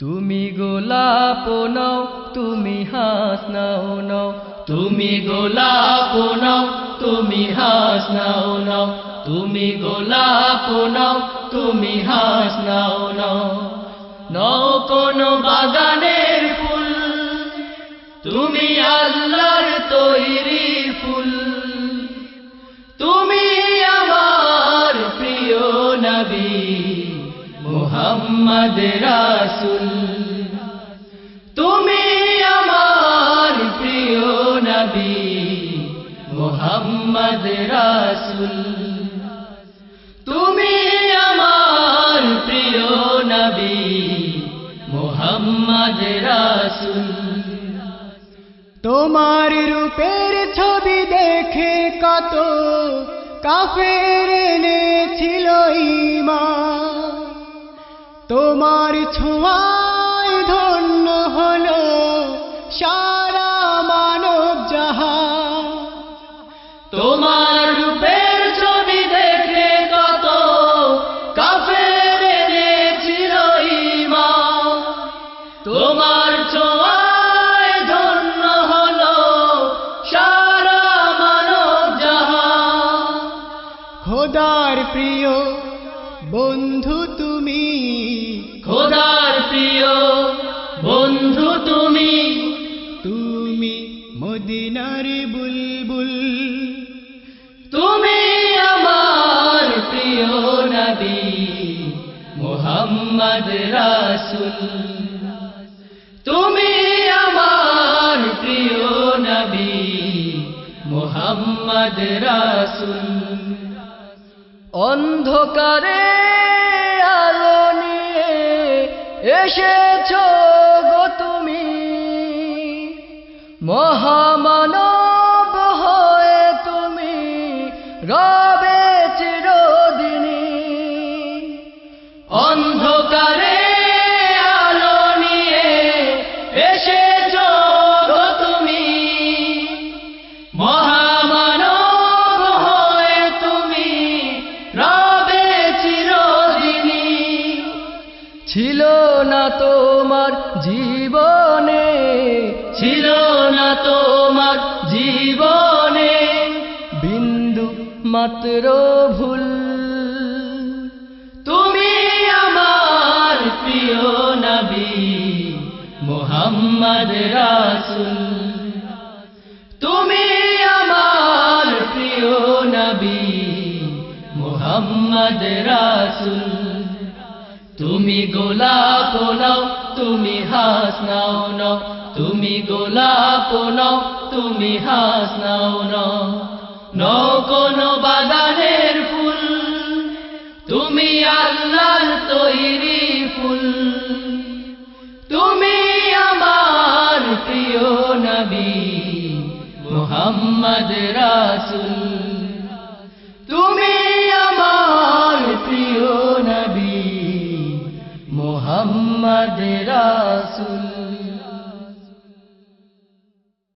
তুমি গোলাপ নও, তুমি হাস নাও নাও। তুমি গোলাপ নও, তুমি হাস নাও নাও। তুমি গোলাপ নও, তুমি হাস নাও নাও। নও মোহাম্মদ রাসুল। তুমি আমার প্রিয় নবী মোহাম্মদ রাসুল। তুমি আমার প্রিয় নবী মোহাম্মদ রাসুল। তোমার রূপের ছবি দেখে কত কাফের এনেছিল ঈমান তোমার ছোঁয়ায় ধন্য হলো সারা মানব জাহান তোমার রূপের ছবি দেখে কত কাফের এনেছিল তোমার ছোঁয়ায় ধন্য হলো সারা মানব জাহান খোদার প্রিয় বন্ধু তুমি। খোদার প্রিয় বন্ধু তুমি। তুমি মদিনার বুলবুল। তুমি আমার প্রিয় নবী মোহাম্মদ রাসুল। তুমি আমার প্রিয় নবী মোহাম্মদ রাসুল। অন্ধকারে আলো নিয়ে এসেছ ছিল না তোমার জীবনে ছিল না তোমার জীবনে। বিন্দু মাত্র ভুল। তুমি আমার প্রিয় নবী মোহাম্মদ রাসুল। তুমি আমার প্রিয় নবী মোহাম্মদ রাসুল। তুমি গোলাপ নাও, তুমি হাস নাও নাও। তুমি গোলাপ নাও, তুমি হাস নাও নাও। নও কোন বাগানের ফুল, তুমি আল্লাহর তৈরি ফুল। তুমি আমার প্রিয় নবী, মোহাম্মদ মোহাম্মদ রাসুল